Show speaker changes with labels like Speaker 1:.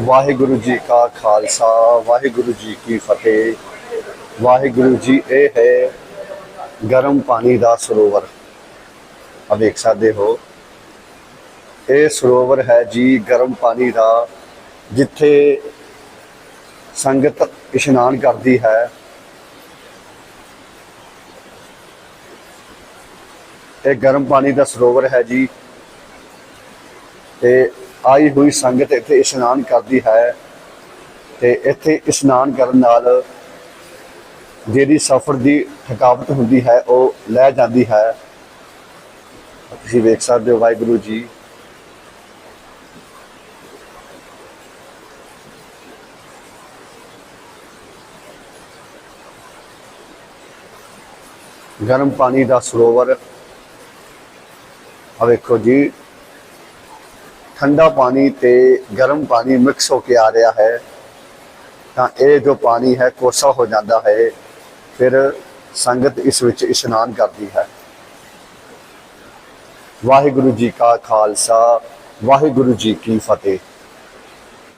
Speaker 1: ਵਾਹਿਗੁਰੂ ਜੀ ਕਾ ਖਾਲਸਾ, ਵਾਹਿਗੁਰੂ ਜੀ ਕੀ ਫਤਿਹ। ਵਾਹਿਗੁਰੂ ਜੀ ਇਹ ਹੈ, ਗਰਮ ਪਾਣੀ ਦਾ ਸਰੋਵਰ। ਆ ਵੇਖ ਸਕਦੇ ਹੋ। ਇਹ ਸਰੋਵਰ ਹੈ ਜੀ ਗਰਮ ਪਾਣੀ ਦਾ, ਜਿੱਥੇ ਸੰਗਤ ਇਸ਼ਨਾਨ ਕਰਦੀ ਹੈ। ਇਹ ਗਰਮ ਪਾਣੀ ਦਾ ਸਰੋਵਰ ਹੈ ਜੀ। ਤੇ ਆਈ ਹੋਈ ਸੰਗਤ ਇੱਥੇ ਇਸ਼ਨਾਨ ਕਰਦੀ ਹੈ ਤੇ ਇੱਥੇ ਇਸ਼ਨਾਨ ਕਰਨ ਨਾਲ ਜਿਹੜੀ ਸਫ਼ਰ ਦੀ ਥਕਾਵਟ ਹੁੰਦੀ ਹੈ, ਉਹ ਲੈ ਜਾਂਦੀ ਹੈ। ਤੁਸੀਂ ਵੇਖ ਸਕਦੇ ਹੋ ਵਾਹਿਗੁਰੂ ਜੀ। ਗਰਮ ਪਾਣੀ ਦਾ ਸਰੋਵਰ। ਆ ਵੇਖੋ ਜੀ। ਠੰਡਾ ਪਾਣੀ ਤੇ ਗਰਮ ਪਾਣੀ ਮਿਕਸ ਹੋ ਕੇ ਆ ਰਿਹਾ ਹੈ, ਤਾਂ ਇਹ ਜੋ ਪਾਣੀ ਹੈ ਕੋਸਾ ਹੋ ਜਾਂਦਾ ਹੈ, ਫਿਰ ਸੰਗਤ ਇਸ ਵਿੱਚ ਇਸ਼ਨਾਨ ਕਰਦੀ ਹੈ। ਵਾਹਿਗੁਰੂ ਜੀ ਕਾ ਖਾਲਸਾ, ਵਾਹਿਗੁਰੂ ਜੀ ਕੀ ਫਤਿਹ।